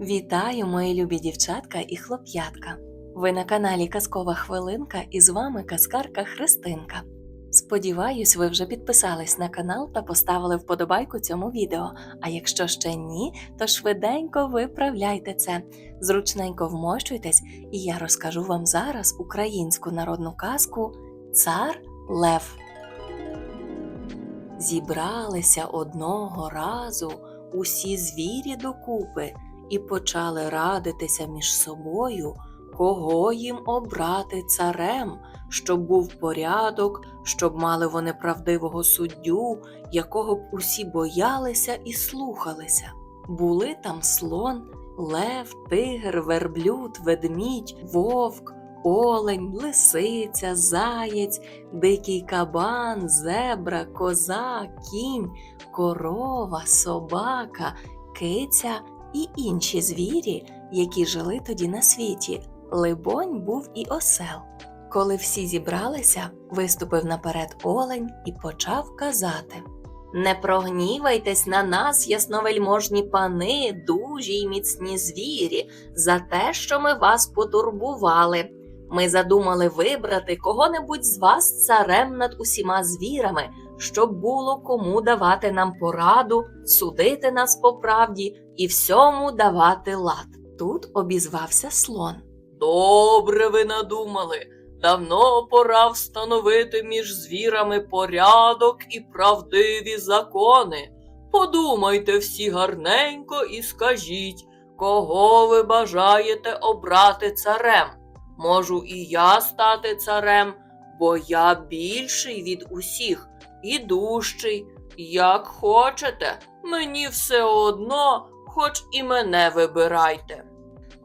Вітаю, мої любі дівчатка і хлоп'ятка. Ви на каналі Казкова Хвилинка і з вами казкарка Христинка. Сподіваюсь, ви вже підписались на канал та поставили вподобайку цьому відео. А якщо ще ні, то швиденько виправляйте це, зручненько вмощуйтесь, і я розкажу вам зараз українську народну казку Цар Лев. Зібралися одного разу усі звірі докупи і почали радитися між собою, кого їм обрати царем, щоб був порядок, щоб мали вони правдивого суддю, якого б усі боялися і слухалися. Були там слон, лев, тигр, верблюд, ведмідь, вовк, олень, лисиця, заєць, дикий кабан, зебра, коза, кінь, корова, собака, киця і інші звірі, які жили тоді на світі. Либонь був і осел. Коли всі зібралися, виступив наперед олень і почав казати. Не прогнівайтесь на нас, ясновельможні пани, дужі й міцні звірі, за те, що ми вас потурбували. Ми задумали вибрати кого-небудь з вас царем над усіма звірами, щоб було кому давати нам пораду, судити нас по правді і всьому давати лад. Тут обізвався слон. Добре ви надумали. Давно пора встановити між звірами порядок і правдиві закони. Подумайте всі гарненько і скажіть, кого ви бажаєте обрати царем. Можу і я стати царем, бо я більший від усіх і дужчий. Як хочете, мені все одно, хоч і мене вибирайте.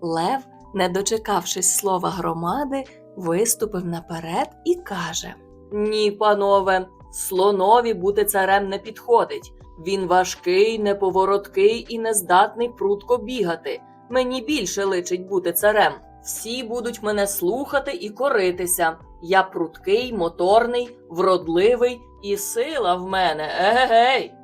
Лев, не дочекавшись слова громади, виступив наперед і каже: Ні, панове, слонові бути царем не підходить. Він важкий, неповороткий і нездатний прутко бігати. Мені більше личить бути царем. Всі будуть мене слухати і коритися. Я пруткий, моторний, вродливий і сила в мене. Егегей.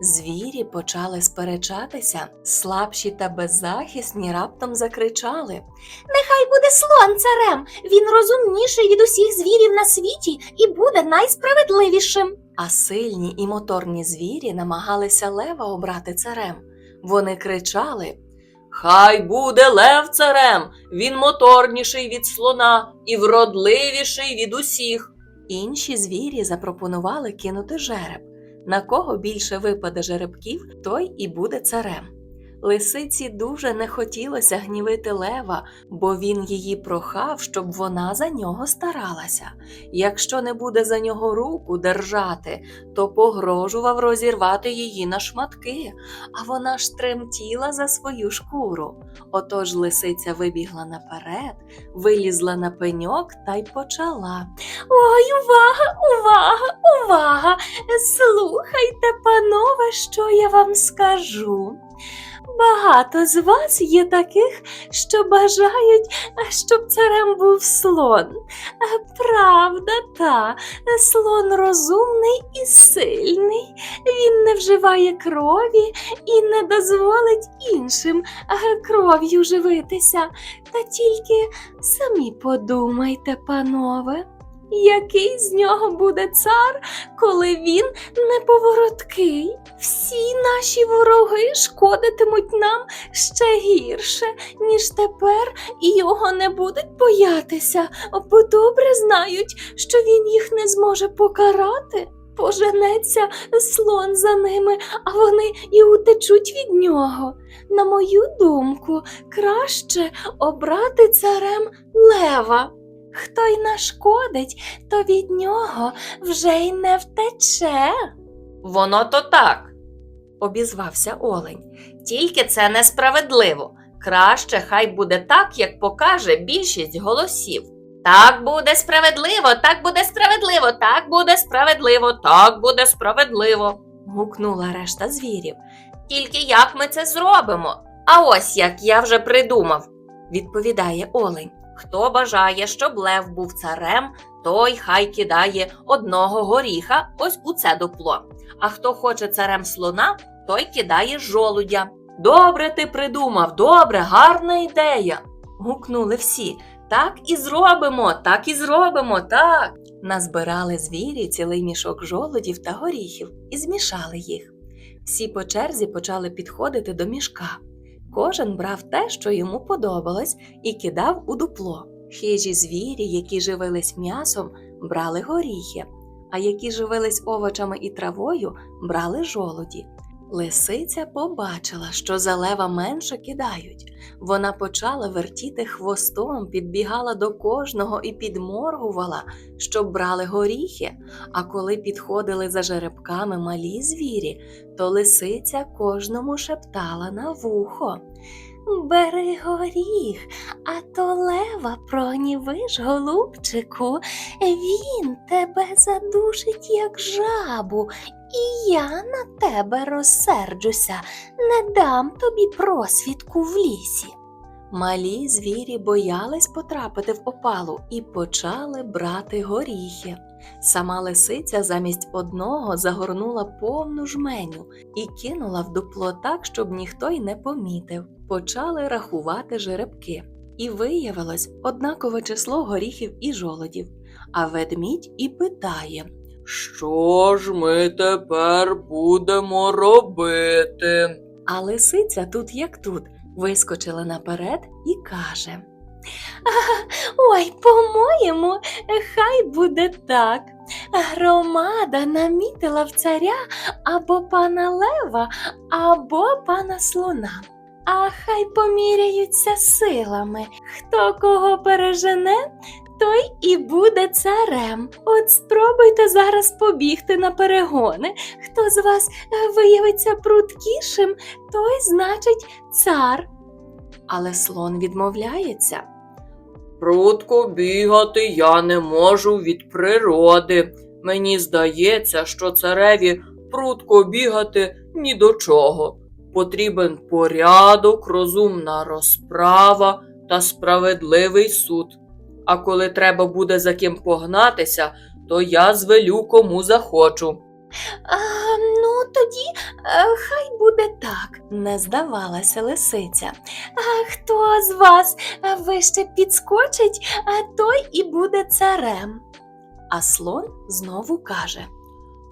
Звірі почали сперечатися, слабші та беззахисні раптом закричали. Нехай буде слон царем. Він розумніший від усіх звірів на світі і буде найсправедливішим. А сильні і моторні звірі намагалися лева обрати царем. Вони кричали Хай буде лев царем, він моторніший від слона і вродливіший від усіх. Інші звірі запропонували кинути жереб. На кого більше випаде жеребків, той і буде царем. Лисиці дуже не хотілося гнівити лева, бо він її прохав, щоб вона за нього старалася. Якщо не буде за нього руку держати, то погрожував розірвати її на шматки, а вона ж тремтіла за свою шкуру. Отож лисиця вибігла наперед, вилізла на пеньок та й почала. Ой, увага, увага, увага! Слухайте, панове, що я вам скажу. Багато з вас є таких, що бажають, щоб царем був слон. Правда, та, слон розумний і сильний. Він не вживає крові і не дозволить іншим е, кров'ю живитися. Та тільки самі подумайте, панове. Який з нього буде цар, коли він неповороткий? Всі наші вороги шкодитимуть нам ще гірше, ніж тепер, і його не будуть боятися, бо добре знають, що він їх не зможе покарати. Поженеться слон за ними, а вони і утечуть від нього. На мою думку, краще обрати царем лева. Хто й нашкодить, то від нього вже й не втече. Воно то так, обізвався олень. Тільки це несправедливо. Краще хай буде так, як покаже більшість голосів. Так буде справедливо, так буде справедливо, так буде справедливо, так буде справедливо. гукнула решта звірів. Тільки як ми це зробимо? А ось як я вже придумав, відповідає олень. Хто бажає, щоб лев був царем, той хай кидає одного горіха ось у це дупло. А хто хоче царем слона, той кидає жолудя. Добре ти придумав, добре, гарна ідея. гукнули всі. Так і зробимо, так і зробимо, так. Назбирали звірі цілий мішок жолудів та горіхів і змішали їх. Всі по черзі почали підходити до мішка. Кожен брав те, що йому подобалось, і кидав у дупло. Хижі звірі, які живились м'ясом, брали горіхи, а які живились овочами і травою, брали жолуді. Лисиця побачила, що за лева менше кидають. Вона почала вертіти хвостом, підбігала до кожного і підморгувала, щоб брали горіхи. А коли підходили за жеребками малі звірі, то лисиця кожному шептала на вухо. Бери горіх, а то лева прогнівиш, голубчику, він тебе задушить, як жабу, і я на тебе розсерджуся, не дам тобі просвідку в лісі. Малі звірі боялись потрапити в опалу і почали брати горіхи. Сама лисиця замість одного загорнула повну жменю і кинула в дупло так, щоб ніхто й не помітив. Почали рахувати жеребки. І виявилось однакове число горіхів і жолодів. А ведмідь і питає: Що ж ми тепер будемо робити? А лисиця тут як тут вискочила наперед і каже: Ой, по-моєму, хай буде так. Громада намітила в царя або пана лева, або пана слона. А хай поміряються силами. Хто кого пережене, той і буде царем. От спробуйте зараз побігти на перегони. Хто з вас виявиться пруткішим, той значить цар. Але слон відмовляється. Прудко бігати я не можу від природи. Мені здається, що цареві прудко бігати ні до чого. Потрібен порядок, розумна розправа та справедливий суд. А коли треба буде за ким погнатися, то я звелю кому захочу. А, ну тоді е, хай буде так, не здавалася лисиця. А хто з вас е, вище підскочить, а той і буде царем. А слон знову каже: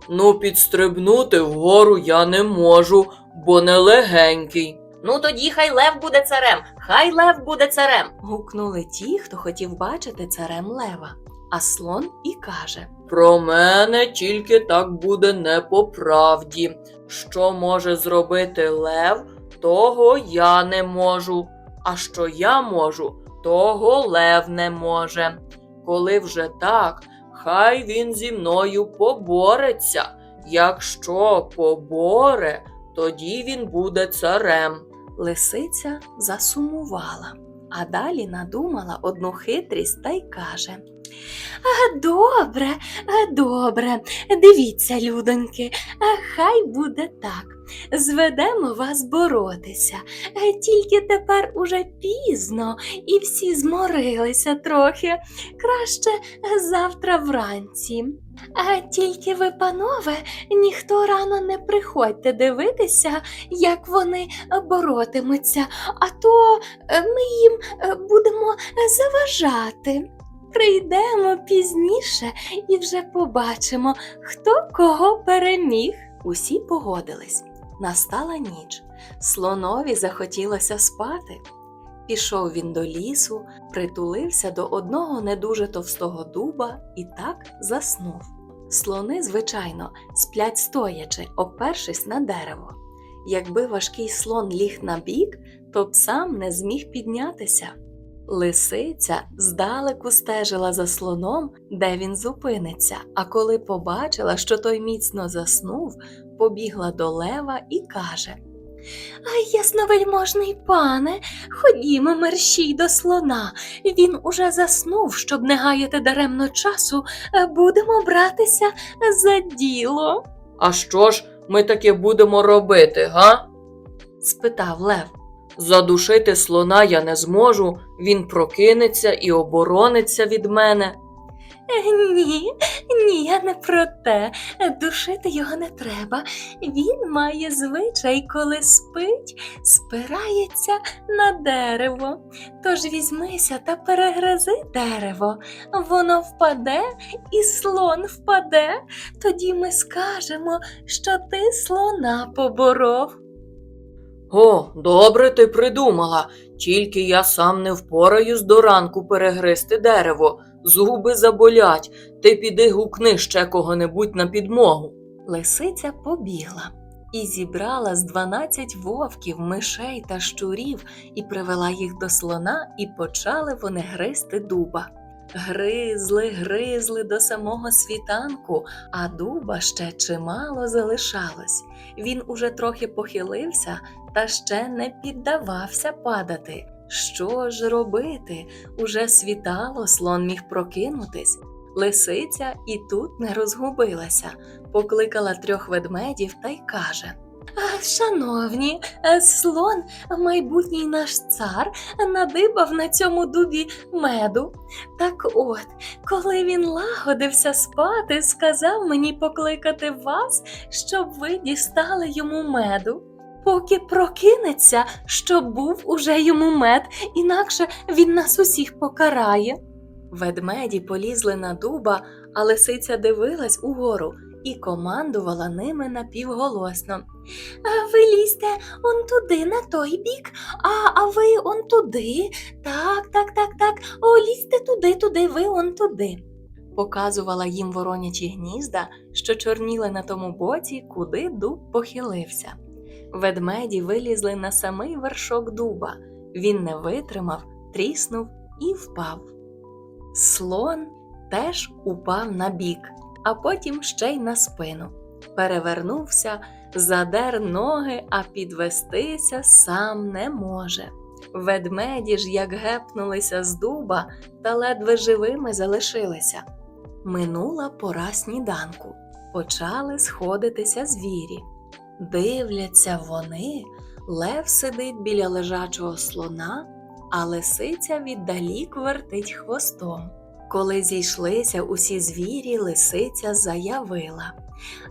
Ну, підстрибнути вгору я не можу, бо не легенький. Ну тоді хай лев буде царем, хай лев буде царем. гукнули ті, хто хотів бачити царем лева. А слон і каже: Про мене тільки так буде не по правді. Що може зробити лев, того я не можу. А що я можу, того лев не може. Коли вже так, хай він зі мною побореться. Якщо поборе, тоді він буде царем. Лисиця засумувала, а далі надумала одну хитрість та й каже: добре, добре. Дивіться, людоньки, хай буде так. Зведемо вас боротися. Е, Тільки тепер уже пізно і всі зморилися трохи. Краще е, завтра вранці. А тільки ви, панове, ніхто рано не приходьте дивитися, як вони е, боротимуться, а то ми їм будемо заважати. Прийдемо пізніше і вже побачимо, хто кого переміг. Усі погодились. Настала ніч. Слонові захотілося спати. Пішов він до лісу, притулився до одного не дуже товстого дуба і так заснув. Слони, звичайно, сплять стоячи, опершись на дерево. Якби важкий слон ліг на бік, то б сам не зміг піднятися. Лисиця здалеку стежила за слоном, де він зупиниться, а коли побачила, що той міцно заснув, побігла до лева і каже: А ясновельможний пане, ходімо мерщій до слона. Він уже заснув, щоб не гаяти даремно часу, будемо братися за діло. А що ж ми таке будемо робити, га? спитав Лев. Задушити слона я не зможу, він прокинеться і оборониться від мене. Ні, ні, я не про те. Душити його не треба. Він має звичай, коли спить, спирається на дерево. Тож візьмися та перегризи дерево. Воно впаде, і слон впаде. Тоді ми скажемо, що ти слона поборов. О, добре ти придумала. Тільки я сам не впораюсь до ранку перегризти дерево. Зуби заболять. Ти піди гукни ще кого-небудь на підмогу. Лисиця побігла і зібрала з дванадцять вовків, мишей та щурів і привела їх до слона, і почали вони гризти дуба. Гризли, гризли до самого світанку, а дуба ще чимало залишалось. Він уже трохи похилився, та ще не піддавався падати. Що ж робити? Уже світало, слон міг прокинутись. Лисиця і тут не розгубилася, покликала трьох ведмедів та й каже: Шановні, е, слон, майбутній наш цар, надибав на цьому дубі меду. Так от, коли він лагодився спати, сказав мені покликати вас, щоб ви дістали йому меду. Поки прокинеться, щоб був уже йому мед, інакше він нас усіх покарає. Ведмеді полізли на дуба, а лисиця дивилась угору і командувала ними напівголосно. Ви лізьте он туди, на той бік, а, а ви он туди. Так, так, так, так. О, лізьте туди, туди, ви он туди. Показувала їм воронячі гнізда, що чорніли на тому боці, куди дуб похилився. Ведмеді вилізли на самий вершок дуба. Він не витримав, тріснув і впав. Слон теж упав на бік, а потім ще й на спину. Перевернувся, задер ноги, а підвестися сам не може. Ведмеді ж як гепнулися з дуба та ледве живими залишилися. Минула пора сніданку, почали сходитися звірі. Дивляться вони, лев сидить біля лежачого слона, а лисиця віддалік вертить хвостом. Коли зійшлися усі звірі, лисиця заявила.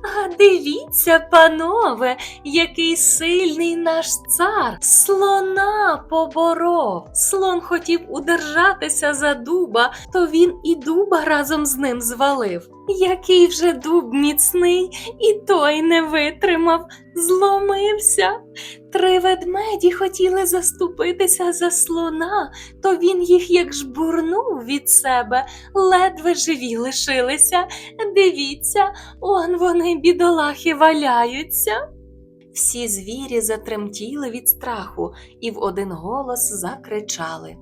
А дивіться, панове, який сильний наш цар, слона поборов. Слон хотів удержатися за дуба, то він і дуба разом з ним звалив. Який вже дуб міцний, і той не витримав, зломився. Три ведмеді хотіли заступитися за слона, то він їх як жбурнув від себе, ледве живі лишилися. Дивіться, он вони, бідолахи, валяються. Всі звірі затремтіли від страху і в один голос закричали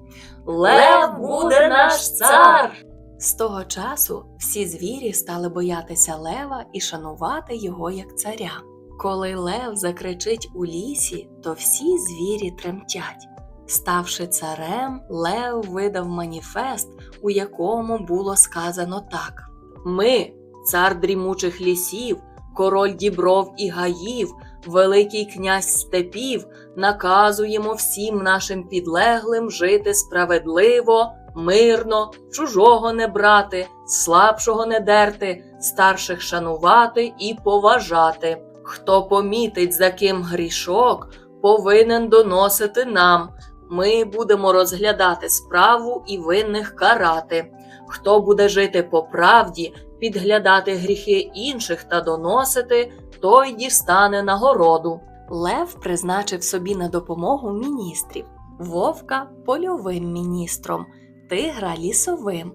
Лев буде наш цар!» З того часу всі звірі стали боятися лева і шанувати його як царя. Коли лев закричить у лісі, то всі звірі тремтять. Ставши царем, Лев видав маніфест, у якому було сказано так: Ми, цар дрімучих лісів, король дібров і гаїв, великий князь степів, наказуємо всім нашим підлеглим жити справедливо, мирно, чужого не брати, слабшого не дерти, старших шанувати і поважати. Хто помітить за ким грішок, повинен доносити нам. Ми будемо розглядати справу і винних карати. Хто буде жити по правді, підглядати гріхи інших та доносити, той дістане нагороду. Лев призначив собі на допомогу міністрів, вовка польовим міністром, тигра лісовим,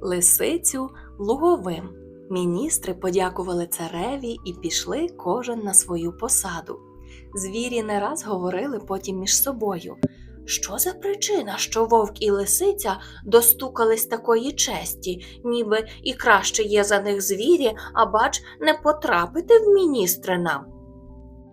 лисицю луговим. Міністри подякували цареві і пішли кожен на свою посаду. Звірі не раз говорили потім між собою. Що за причина, що вовк і лисиця достукались такої честі, ніби і краще є за них звірі, а бач, не потрапити в міністри нам.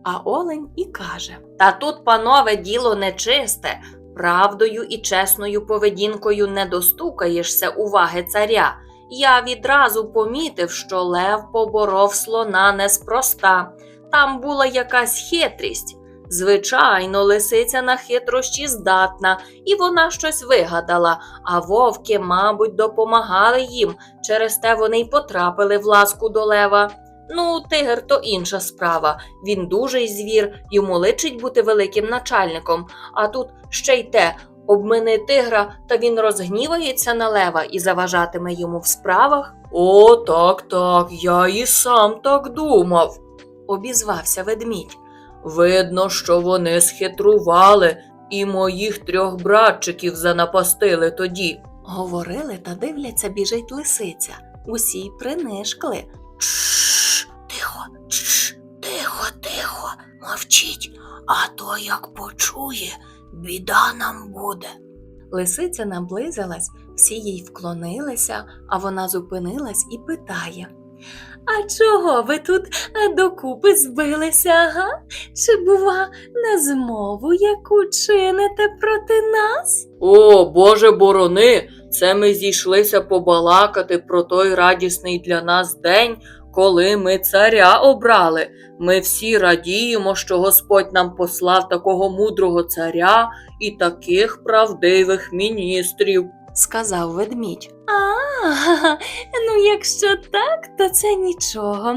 А Олень і каже Та тут, панове, діло нечисте. Правдою і чесною поведінкою не достукаєшся уваги царя. Я відразу помітив, що лев поборов слона неспроста. Там була якась хитрість. Звичайно, лисиця на хитрощі здатна, і вона щось вигадала, а вовки, мабуть, допомагали їм, через те вони й потрапили в ласку до лева. Ну, тигр то інша справа. Він дужий звір, йому личить бути великим начальником, а тут ще й те. Обмини тигра, та він розгнівається на лева і заважатиме йому в справах. О, так, так, я і сам так думав, обізвався ведмідь. Видно, що вони схитрували і моїх трьох братчиків занапастили тоді. Говорили та дивляться, біжить лисиця. Усі й принишкли. Чш, тихо, чш, тихо, тихо, мовчіть, а то як почує, біда нам буде. Лисиця наблизилась, всі їй вклонилися, а вона зупинилась і питає. А чого ви тут е, докупи збилися, га? Чи, бува, на змову яку чините проти нас? О, Боже борони, це ми зійшлися побалакати про той радісний для нас день, коли ми царя обрали. Ми всі радіємо, що Господь нам послав такого мудрого царя і таких правдивих міністрів, сказав ведмідь. А, ну якщо так, то це нічого.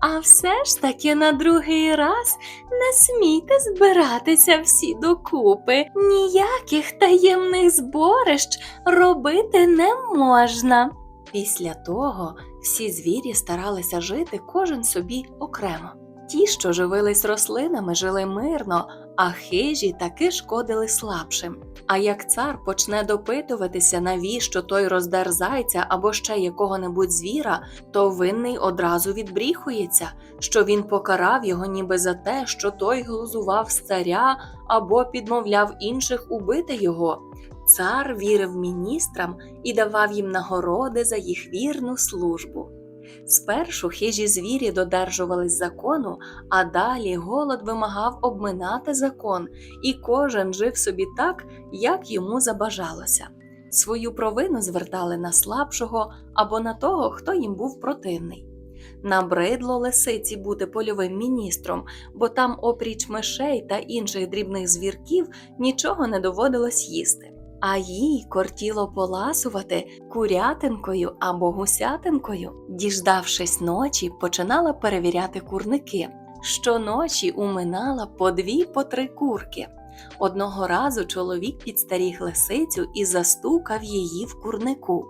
А все ж таки на другий раз не смійте збиратися всі докупи. Ніяких таємних зборищ робити не можна. Після того всі звірі старалися жити кожен собі окремо. Ті, що живились рослинами, жили мирно, а хижі таки шкодили слабшим. А як цар почне допитуватися, навіщо той роздер зайця або ще якого-небудь звіра, то винний одразу відбріхується, що він покарав його ніби за те, що той глузував з царя або підмовляв інших убити його. Цар вірив міністрам і давав їм нагороди за їх вірну службу. Спершу хижі звірі додержувались закону, а далі голод вимагав обминати закон, і кожен жив собі так, як йому забажалося. Свою провину звертали на слабшого або на того, хто їм був противний. Набридло лисиці бути польовим міністром, бо там, опріч мишей та інших дрібних звірків, нічого не доводилось їсти. А їй кортіло поласувати курятинкою або гусятинкою. Діждавшись ночі, починала перевіряти курники. Щоночі уминала по дві по три курки. Одного разу чоловік підстеріг лисицю і застукав її в курнику.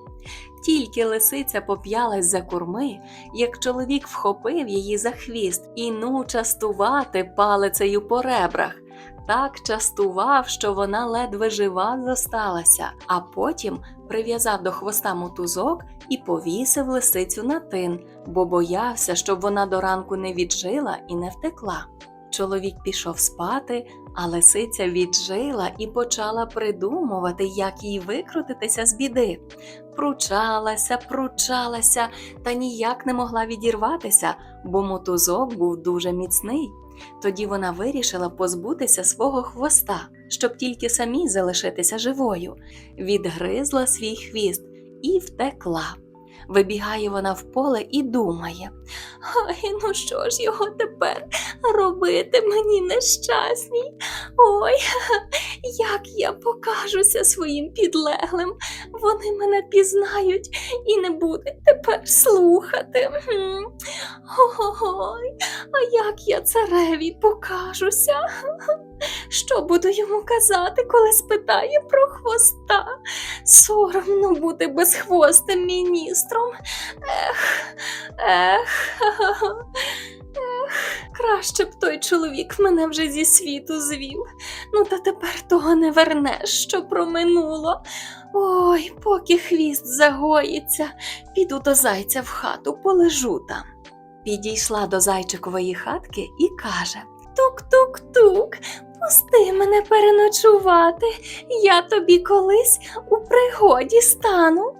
Тільки лисиця поп'ялась за курми, як чоловік вхопив її за хвіст і ну частувати палицею по ребрах. Так частував, що вона ледве жива зосталася, а потім прив'язав до хвоста мотузок і повісив лисицю на тин, бо боявся, щоб вона до ранку не віджила і не втекла. Чоловік пішов спати, а лисиця віджила і почала придумувати, як їй викрутитися з біди. Пручалася, пручалася та ніяк не могла відірватися, бо мотузок був дуже міцний. Тоді вона вирішила позбутися свого хвоста, щоб тільки самій залишитися живою, відгризла свій хвіст і втекла. Вибігає вона в поле і думає. Ой, ну що ж його тепер робити мені нещасній? Ой, як я покажуся своїм підлеглим. Вони мене пізнають і не будуть тепер слухати. Ой, а як я цареві покажуся? Що буду йому казати, коли спитає про хвоста? Соромно бути безхвостим міністром. Ех, ех, ех, краще б той чоловік мене вже зі світу звів. Ну та тепер того не вернеш, що проминуло. Ой, поки хвіст загоїться, піду до зайця в хату, полежу там. Підійшла до зайчикової хатки і каже: Тук-тук-тук, пусти мене переночувати, я тобі колись у пригоді стану.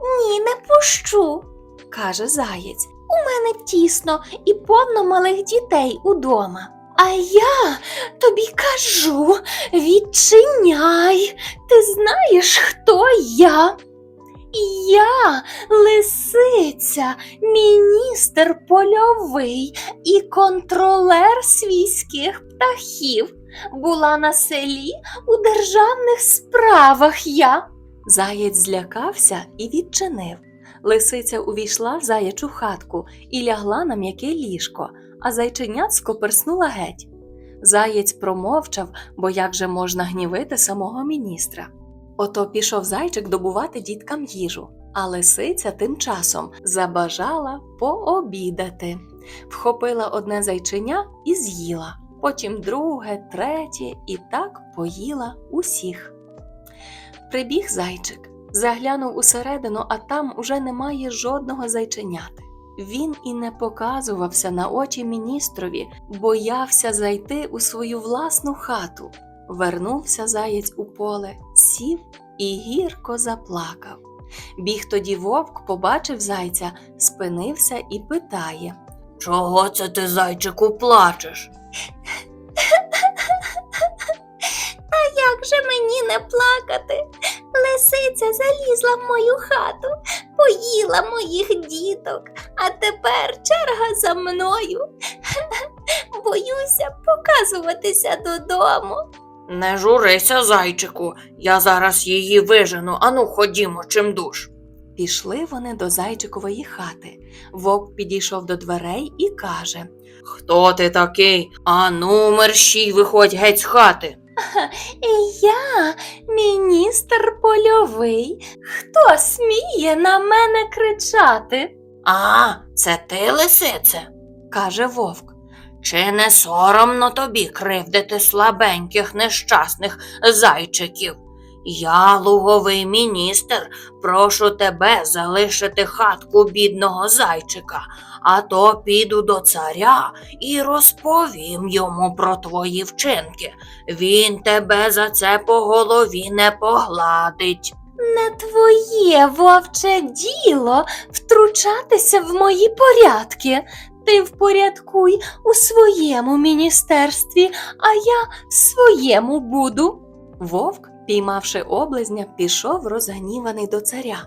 Ні, не пущу, каже заєць. у мене тісно і повно малих дітей удома. А я тобі кажу, відчиняй, ти знаєш, хто я. Я лисиця, міністр польовий і контролер свійських птахів. Була на селі у державних справах я. Заєць злякався і відчинив. Лисиця увійшла в заячу хатку і лягла на м'яке ліжко, а зайченят скоперснула геть. Заєць промовчав, бо як же можна гнівити самого міністра. Ото пішов зайчик добувати діткам їжу, а лисиця тим часом забажала пообідати. Вхопила одне зайченя і з'їла, потім друге, третє і так поїла усіх. Прибіг зайчик, заглянув усередину, а там уже немає жодного зайченяти. Він і не показувався на очі міністрові, боявся зайти у свою власну хату. Вернувся заєць у поле, сів і гірко заплакав. Біг тоді вовк, побачив зайця, спинився і питає Чого це ти, зайчику, плачеш? Як же мені не плакати? Лисиця залізла в мою хату, поїла моїх діток, а тепер черга за мною. Боюся показуватися додому. Не журися, зайчику, я зараз її вижену, ану ходімо чим душ. Пішли вони до зайчикової хати. Вовк підійшов до дверей і каже Хто ти такий? Ану, мерщій, виходь геть з хати. Я міністр польовий. Хто сміє на мене кричати? А, це ти, лисице, каже вовк. Чи не соромно тобі кривдити слабеньких нещасних зайчиків? Я, луговий міністр, прошу тебе залишити хатку бідного зайчика, а то піду до царя і розповім йому про твої вчинки. Він тебе за це по голові не погладить. Не твоє вовче діло втручатися в мої порядки. Ти впорядкуй у своєму міністерстві, а я в своєму буду. Вовк, піймавши облизня, пішов розгніваний до царя.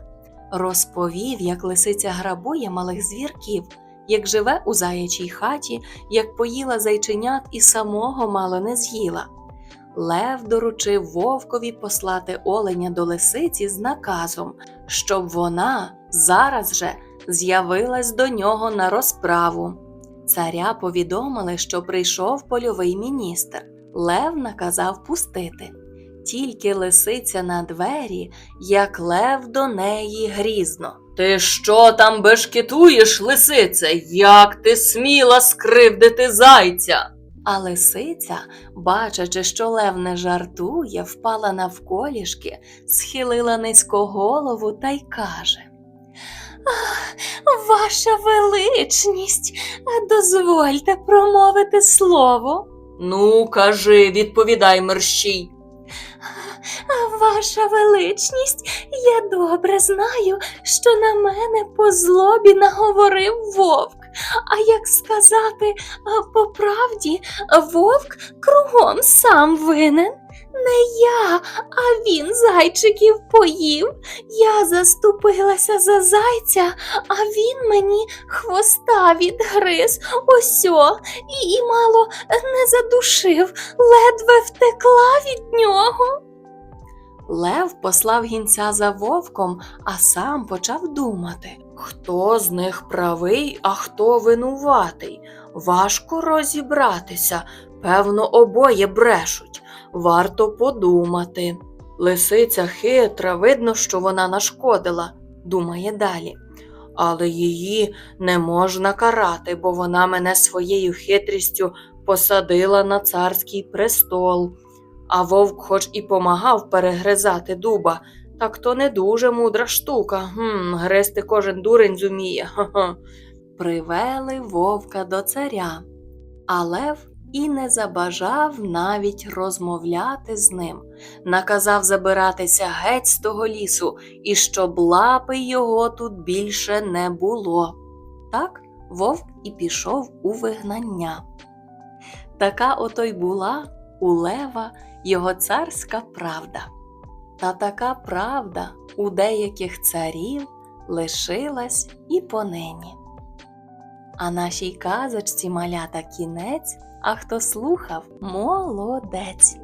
Розповів, як лисиця грабує малих звірків, як живе у заячій хаті, як поїла зайченят і самого мало не з'їла. Лев доручив вовкові послати оленя до лисиці з наказом, щоб вона зараз же з'явилась до нього на розправу. Царя повідомили, що прийшов польовий міністр. Лев наказав пустити. Тільки лисиця на двері, як лев до неї грізно. Ти що там бешкетуєш, лисице? Як ти сміла скривдити зайця? А лисиця, бачачи, що лев не жартує, впала навколішки, схилила низько голову та й каже. Ваша величність, дозвольте промовити слово. Ну, кажи, відповідай мерщій. Ваша величність, я добре знаю, що на мене по злобі наговорив вовк. А як сказати по правді, вовк кругом сам винен. Не я, а він зайчиків поїв. Я заступилася за зайця, а він мені хвоста відгриз осьо і, і мало не задушив, ледве втекла від нього. Лев послав гінця за вовком, а сам почав думати, хто з них правий, а хто винуватий. Важко розібратися, певно, обоє брешуть. Варто подумати. Лисиця хитра, видно, що вона нашкодила, думає далі. Але її не можна карати, бо вона мене своєю хитрістю посадила на царський престол. А вовк хоч і помагав перегризати дуба, так то не дуже мудра штука. Гм, гризти кожен дурень зуміє. Ха-ха. Привели вовка до царя, а лев і не забажав навіть розмовляти з ним. Наказав забиратися геть з того лісу, і щоб лапи його тут більше не було. Так вовк і пішов у вигнання. Така ото й була у лева його царська правда. Та така правда у деяких царів лишилась і понині. А нашій казочці малята кінець, а хто слухав молодець.